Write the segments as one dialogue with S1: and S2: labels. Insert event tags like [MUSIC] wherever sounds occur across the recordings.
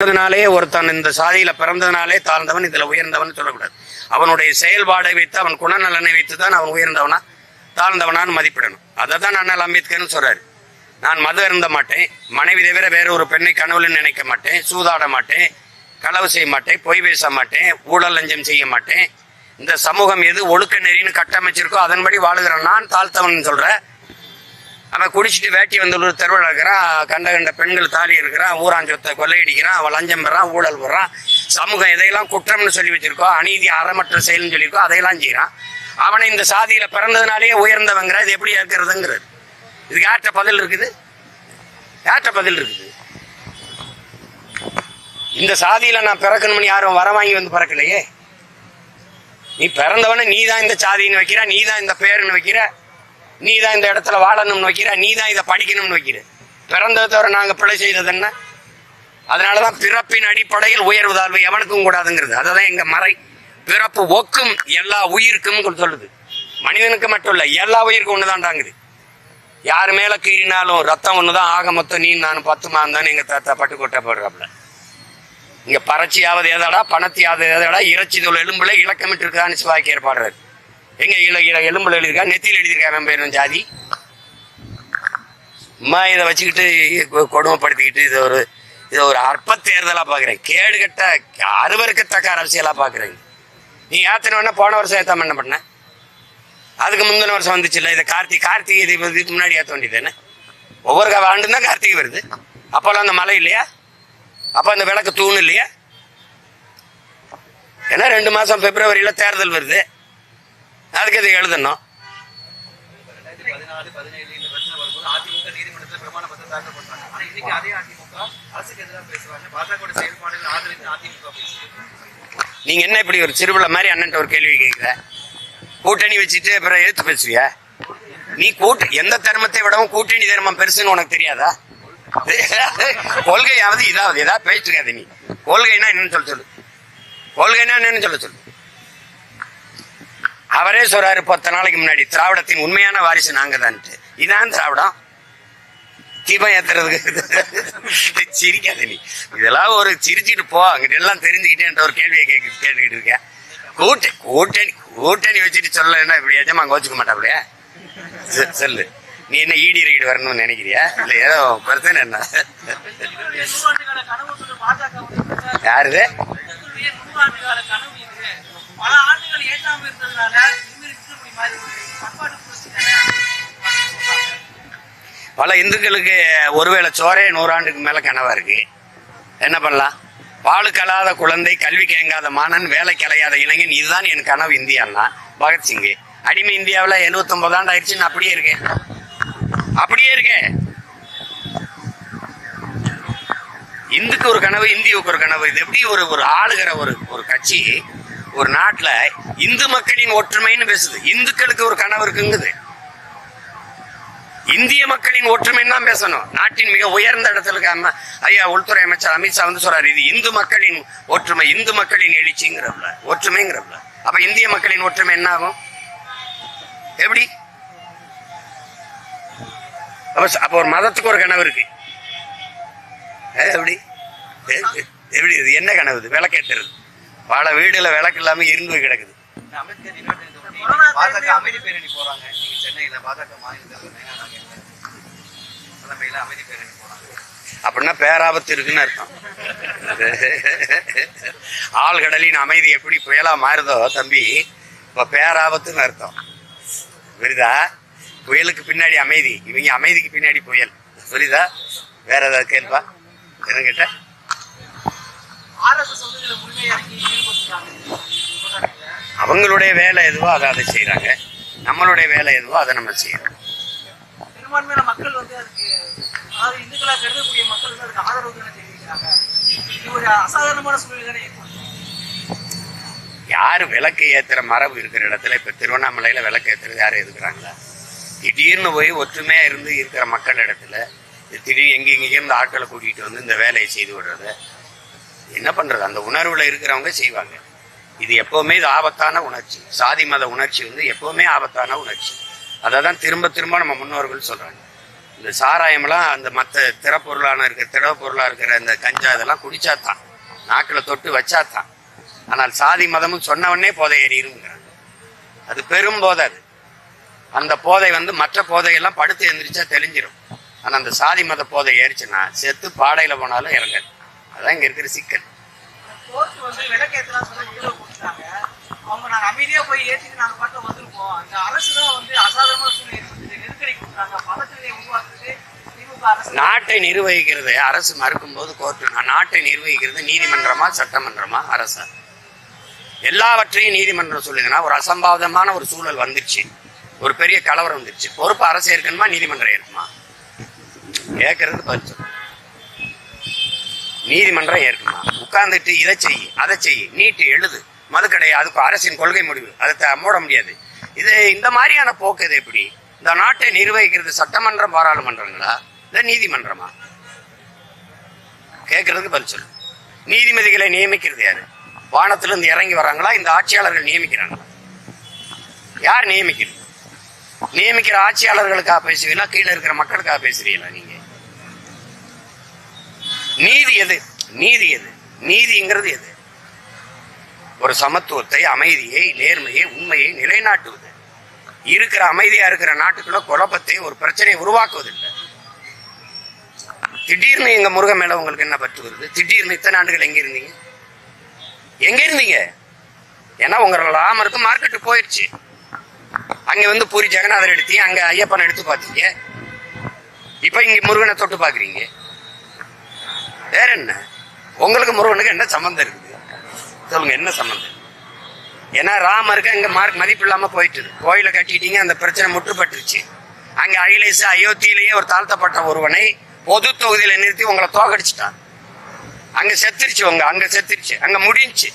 S1: பிறந்ததுனாலே ஒருத்தன் இந்த சாதியில பிறந்ததுனாலே தாழ்ந்தவன் இதுல உயர்ந்தவன் சொல்லக்கூடாது. அவனுடைய செயல்பாடை வைத்து அவன் குணநலனை வைத்து தான் அவன் உயர்ந்தவனா தாழ்ந்தவனான்னு மதிப்பிடணும். அதை தான் அண்ணல் அம்பேத்கர்னு சொல்றாரு. நான் மது இருந்த மாட்டேன் மனைவி தவிர வேற ஒரு பெண்ணை கனவுல நினைக்க மாட்டேன் சூதாட மாட்டேன் களவு செய்ய மாட்டேன் பொய் பேச மாட்டேன் ஊழல் லஞ்சம் செய்ய மாட்டேன். இந்த சமூகம் எது ஒழுக்க நெறின்னு கட்டமைச்சிருக்கோ அதன்படி வாழுகிறேன். நான் தாழ்த்தவன் சொல்றேன். அவன் குடிச்சிட்டு வேட்டி வந்து தெருவில் இருக்கிறான் கண்ட கண்ட பெண்கள் தாலி இருக்கிறான் ஊராஞ்சொத்தை கொள்ளையடிக்கிறான் அவன் லஞ்சம் பெறான் ஊழல் பெறான் சமூகம் இதையெல்லாம் குற்றம்னு சொல்லி வச்சிருக்கோம் அநீதி அறமற்ற செயல்னு சொல்லியிருக்கோம் அதையெல்லாம் செய்கிறான். அவனை இந்த சாதியில பிறந்ததுனாலேயே உயர்ந்தவங்கிற இது எப்படி இருக்கிறதுங்கிறது. இதுக்கு யார்கிட்ட பதில் இருக்குது? யார்கிட்ட பதில் இருக்குது? இந்த சாதியில நான் பிறக்கணும்னு யாரும் வர வாங்கி வந்து பிறக்கலையே. நீ பிறந்தவன நீ தான் இந்த சாதின்னு வைக்கிற நீ தான் இந்த பேருன்னு வைக்கிற. நீ தான் இந்த இடத்துல வாழணும்னு வைக்கிற நீ தான் இதை படிக்கணும்னு வைக்கிற. பிறந்ததை தவிர நாங்கள் பிழை செய்தது என்ன? அதனால தான் பிறப்பின் அடிப்படையில் உயர்வு தாழ்வு எவனுக்கும் கூடாதுங்கிறது. அதுதான் எங்கள் மறை. பிறப்பு ஒக்கும் எல்லா உயிருக்கும் சொல்லுது. மனிதனுக்கு மட்டும் இல்லை எல்லா உயிருக்கும் ஒண்ணுதான்டாங்குது. யார் மேலே கீறினாலும் ரத்தம் ஒன்று தான் ஆக மொத்தம் நீ நான் பத்து மாந்தான்னு எங்கள் தாத்தா பட்டுக்கோட்டை போடுறாப்புல. இங்கே பறச்சியாவது எதாடா பணத்தியாவது எதாடா இறைச்சி தொழில் எலும்புல இலக்கமிட்டு இருக்கான்னு சிவாக்கி ஏற்பாடுறாரு எங்க இல எலும்புல எழுதியிருக்கா? நெத்தியில் எழுதியிருக்கா நம்ம பேரும் ஜாதி? அம்மா இதை வச்சுக்கிட்டு கொடுமைப்படுத்திக்கிட்டு இது ஒரு இது ஒரு அற்ப தேர்தலாக பார்க்குறேன் கேடு கட்ட அருவருக்கத்தக்க அரசியலாக பார்க்குறேங்க நீ ஏத்தன போன வருஷம் ஏற்றாம என்ன பண்ண? அதுக்கு முந்தின வருஷம் வந்துச்சுல்ல இதை கார்த்திகை கார்த்திகை இதுக்கு முன்னாடி ஏற்ற வேண்டியது ஒவ்வொரு க- ஆண்டும் தான் கார்த்திகை வருது. அப்போல்லாம் அந்த மழை இல்லையா? அப்போ அந்த விளக்கு தூண் இல்லையா? ஏன்னா ரெண்டு மாதம் பிப்ரவரியில் தேர்தல் வருது. அதுக்கு இதை எழுதணும்? நீங்க என்ன இப்படி ஒரு சிறுபிள்ளை மாதிரி அண்ணன்ட்ட ஒரு கேள்வி கேட்குற கூட்டணி வச்சுட்டு அப்புறம் எழுத்து பேசுவியா? நீ கூட்ட எந்த தர்மத்தை விடவும் கூட்டணி தர்மம் பெருசுன்னு உனக்கு தெரியாதா? கொள்கையாவது இதாவது ஏதாவது பேசிருக்காது நீ. கொள்கைன்னா என்னன்னு சொல்ல சொல்லு. கொள்கைன்னா என்னன்னு சொல்ல சொல்லு. அவரே சொல்றாரு பத்து நாளைக்கு முன்னாடி திராவிடத்தின் உண்மையான வாரிசு நாங்க தான்ட்டு இதான் திராவிடம். தீபம் ஏத்துறதுக்கு [LAUGHS] சிரிக்காத நீ. இதெல்லாம் ஒரு சிரிச்சிட்டு போ அங்கிட்ட எல்லாம் தெரிஞ்சுக்கிட்டேன்ற ஒரு கேள்வியை கேட்க கேட்டுக்கிட்டு இருக்கேன் கூட்டணி கூட்டணி கூட்டணி வச்சுட்டு சொல்லலைன்னா இப்படி எஜமா கோச்சுக்க மாட்டாப்லையா சொல்லு. நீ என்ன ஈடி ரைடு வரணும்னு நினைக்கிறியா? இல்ல ஏதோ பிரச்சனை என்ன? யாருது
S2: பல ஆண்டுகள் ஏற்றாம இருந்ததுனால
S1: பல இந்துக்களுக்கு ஒருவேளை சோரே நூறாண்டுக்கு மேல கனவா இருக்கு. என்ன பண்ணலாம்? பாலு கலாத குழந்தை கல்வி கேங்காத மாணன் வேலை கலையாத இளைஞன் இதுதான் என் கனவு இந்தியான்னா. பகத்சிங் அடிமை இந்தியாவில் எழுபத்தொன்பது ஆண்டு ஆயிடுச்சு நான் அப்படியே இருக்கேன். அப்படியே இருக்கேன். இந்துக்கு ஒரு கனவு இந்தியாவுக்கு ஒரு கனவு இது எப்படி ஒரு ஒரு ஆளுகிற ஒரு ஒரு கட்சி ஒரு நாட்டுல இந்து மக்களின் ஒற்றுமைன்னு பேசுது. இந்துக்களுக்கு ஒரு கனவு இருக்குங்குது. இந்திய மக்களின் ஒற்றுமைன்னு தான் பேசணும். நாட்டின் மிக உயர்ந்த இடத்துல இருக்க அம்மா ஐயா உள்துறை அமைச்சர் அமித்ஷா வந்து சொல்றாரு இது இந்து மக்களின் ஒற்றுமை இந்து மக்களின் எழுச்சிங்கிறப்பல ஒற்றுமைங்கிறப்பல அப்ப இந்திய மக்களின் ஒற்றுமை என்ன ஆகும் எப்படி? அப்ப ஒரு மதத்துக்கு ஒரு கனவு இருக்கு. எப்படி? எப்படி? இது என்ன கனவு இது? விளக்கேற்றுறது பல வீடுல விளக்கு இல்லாம இருந்து கிடக்குது.
S2: இந்த அம்பேத்கர் இன்னொரு இது வந்து பாஜக அமைதி பேரணி போறாங்க. நீங்க சென்னையில பாஜக மாநில தலைவர் நயனா நாகேந்திரன் தலைமையில அமைதி பேரணி போறாங்க.
S1: அப்படின்னா பேராபத்து இருக்குன்னு அர்த்தம். ஆழ்கடலின் அமைதி எப்படி புயலா மாறுதோ தம்பி இப்ப பேராபத்துன்னு அர்த்தம். புரியுதா? புயலுக்கு பின்னாடி அமைதி இவங்க அமைதிக்கு பின்னாடி புயல். புரியுதா? வேற ஏதாவது கேள்வா என்ன கேட்ட? அவங்களுடைய வேலை எதுவோ அதை அதை செய்றாங்க. நம்மளுடைய வேலை எதுவோ அதை நம்ம
S2: ஏற்படுத்தும்
S1: யாரு விளக்கு ஏத்துற மரபு இருக்கிற இடத்துல இப்ப திருவண்ணாமலையில விளக்கு ஏத்துறது யாரும் எதுக்குறாங்களா? திடீர்னு போய் ஒற்றுமையா இருந்து இருக்கிற மக்கள் இடத்துல திடீர் எங்க இருந்து ஆட்களை கூட்டிட்டு வந்து இந்த வேலையை செய்து விடுறது என்ன பண்றது? அந்த உணர்வுல இருக்கிறவங்க செய்வாங்க. இது எப்பவுமே இது ஆபத்தான உணர்ச்சி. சாதி மத உணர்ச்சி வந்து எப்பவுமே ஆபத்தான உணர்ச்சி. அதை தான் திரும்ப திரும்ப நம்ம முன்னோர்கள் சொல்றாங்க. இந்த சாராயம்லாம் அந்த மற்ற திறப்பொருளான இருக்கிற திரவ பொருளாக இருக்கிற இந்த கஞ்சா இதெல்லாம் குடிச்சாதான். நாக்கில் தொட்டு வச்சா தான் ஆனால் சாதி மதமும் சொன்னவனே போதை ஏறிடுங்கிறாங்க அது பெரும் போதை அது. அந்த போதை வந்து மற்ற போதையெல்லாம் படுத்து எந்திரிச்சா தெளிஞ்சிடும் ஆனால் அந்த சாதி மத போதை ஏறிச்சுன்னா செத்து பாடையில் போனாலும் இறங்காது அதான் இங்கே இருக்கிற சிக்கல். நாட்டை நிர்வகிக்கிறது அரசு மறுக்கும்போது கோர்ட்டு நாட்டை நிர்வகிக்கிறது நீதிமன்றமா சட்டமன்றமா அரசா? எல்லாவற்றையும் நீதிமன்றம் சொல்லுதுன்னா ஒரு அசம்பாவிதமான ஒரு சூழல் வந்துருச்சு. ஒரு பெரிய கலவரம் வந்துருச்சு. பொறுப்பு அரசு ஏற்கணுமா நீதிமன்றம் ஏற்குமா கேட்கறது சொல்லு. நீதிமன்றம் ஏற்குமா? உட்கார்ந்துட்டு இதை செய் அதை செய் நீட்டு எழுது. மதுக்கடை அதுக்கு அரசின் கொள்கை முடிவு. அதை மூட முடியாது. இது இந்த மாதிரியான போக்கு இது எப்படி? இந்த நாட்டை நிர்வகிக்கிறது சட்டமன்றம் பாராளுமன்றங்களா? இல்லை நீதிமன்றமா? கேட்கறதுக்கு பதில் சொல்லு. நீதிபதிகளை நியமிக்கிறது யாரு? வானத்திலிருந்து இறங்கி வராங்களா இந்த ஆட்சியாளர்கள் நியமிக்கிறாங்களா? யார் நியமிக்கிறது? நியமிக்கிற ஆட்சியாளர்களுக்காக பேசுவீங்களா? கீழே இருக்கிற மக்களுக்காக பேசுறீங்களா நீங்க? நீதி எது? நீதி எது? நீதிங்கிறது எது? ஒரு சமத்துவத்தை அமைதியை நேர்மையை உண்மையை நிலைநாட்டுவது. இருக்கிற அமைதியா இருக்கிற நாட்டுக்குள்ள குழப்பத்தை ஒரு பிரச்சனையை உருவாக்குவதில்லை. திடீர்னு எங்க முருகன் மேல உங்களுக்கு என்ன பற்று வருது? திடீர்னு இத்தனை ஆண்டுகள் எங்க இருந்தீங்க? எங்க இருந்தீங்க? ஏன்னா உங்களோட ராமருக்கு மார்க்கெட்டு போயிடுச்சு அங்க வந்து பூரி ஜெகநாதர் எடுத்தீங்க அங்க ஐயப்பனை எடுத்து பார்த்தீங்க. இப்ப இங்க முருகனை தொட்டு பாக்குறீங்க வேற என்ன? உங்களுக்கு முருகனுக்கு என்ன சம்மந்தம் இருக்குது? சொல்லுங்க என்ன சம்மந்தம் ஏன்னா ராமருக்கு அங்கே மார்க் மதிப்பு இல்லாமல் போயிட்டு கோயிலை கட்டிட்டீங்க அந்த பிரச்சனை முற்றுப்பட்டுருச்சு. அங்கே அகிலேஷ் அயோத்தியிலேயே ஒரு தாழ்த்தப்பட்ட ஒருவனை பொது தொகுதியில் நிறுத்தி உங்களை தோக்கடிச்சிட்டான். அங்கே செத்துருச்சு உங்க அங்கே செத்துருச்சு. அங்கே முடிஞ்சுச்சு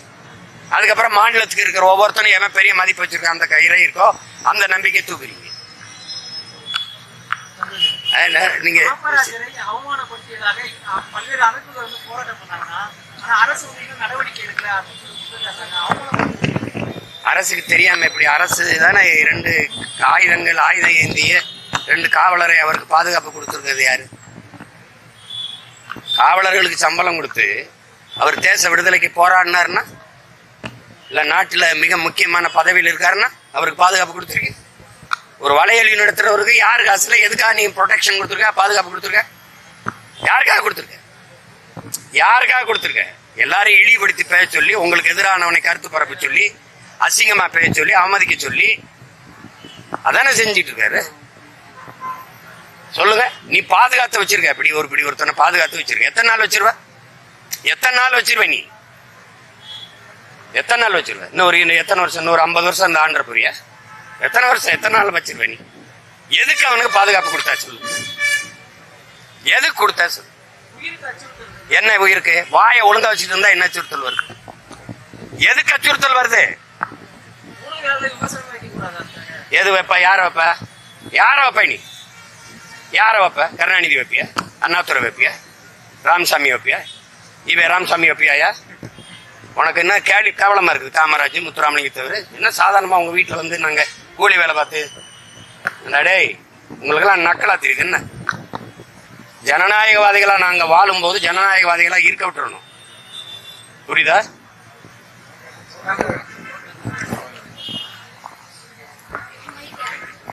S1: அதுக்கப்புறம் மாநிலத்துக்கு இருக்கிற ஒவ்வொருத்தனும் எவன் பெரிய மதிப்பு வச்சிருக்கான் அந்த கயிறை இருக்கோ அந்த நம்பிக்கை தூக்குறீங்க.
S2: குற்றச்சாட்டாங்க அவமானப்படுத்தி
S1: அரசுக்கு தெரியாம எப்படி அரசு தானே ரெண்டு ஆயுதங்கள் ஆயுதம் ஏந்திய ரெண்டு காவலரை அவருக்கு பாதுகாப்பு கொடுத்துருக்கிறது யாரு? காவலர்களுக்கு சம்பளம் கொடுத்து அவர் தேச விடுதலைக்கு போராடினாருன்னா இல்ல நாட்டுல மிக முக்கியமான பதவியில் இருக்காருன்னா அவருக்கு பாதுகாப்பு கொடுத்துருக்கீங்க. ஒரு வளையல் நடத்துறவருக்கு யார் காசுல எதுக்காக நீ ப்ரொடெக்ஷன் கொடுத்துருக்க பாதுகாப்பு கொடுத்துருக்க? யாருக்காக கொடுத்துருக்க? யாருக்காக கொடுத்துருக்க? எல்லாரையும் இழிவுபடுத்தி பேச சொல்லி உங்களுக்கு எதிரானவனை கருத்து பரப்ப சொல்லி அசிங்கமா பேச சொல்லி அவமதிக்க சொல்லி அதானே செஞ்சிட்டு இருக்காரு? சொல்லுங்க. நீ பாதுகாத்து வச்சிருக்க. இப்படி ஒரு இப்படி ஒருத்தனை பாதுகாத்து வச்சிருக்க. எத்தனை நாள் வச்சிருவ? எத்தனை நாள் வச்சிருவ நீ? எத்தனை நாள் வச்சிருவ? இன்னும் ஒரு இன்னும் எத்தனை வருஷம்? இன்னும் ஒரு ஐம்பது வருஷம் இந்த ஆண்டர் புரிய எத்தனை வருஷம் எத்தனை நாள் வச்சிருப்ப நீ? எதுக்கு அவனுக்கு பாதுகாப்பு கொடுத்தா சொல்லு? எதுக்கு கொடுத்தா சொல்லு? என்ன உயிருக்கு? வாயை ஒழுங்கா வச்சுட்டு இருந்தா என்ன அச்சுறுத்தல் வருது? எதுக்கு அச்சுறுத்தல் வருது? எது வைப்ப? யார வைப்ப? யார வைப்ப நீ? யார வைப்ப? கருணாநிதி வைப்பியா? அண்ணாதுரை வைப்பியா? ராமசாமி வைப்பியா? இவன் ராமசாமி வைப்பியாயா உனக்கு என்ன கேள்வி கவலமா இருக்குது காமராஜ் முத்துராமலிங்க தவிர என்ன சாதாரணமா உங்க வீட்டுல வந்து நாங்க கூலி வேலை பார்த்து. நடே உங்களுக்கெல்லாம் நக்கலா தெரியுது என்ன? ஜனநாயகவாதிகளாக நாங்க வாழும்போது ஜனநாயகவாதிகளாக இருக்க விட்டுறணும் புரியுதா?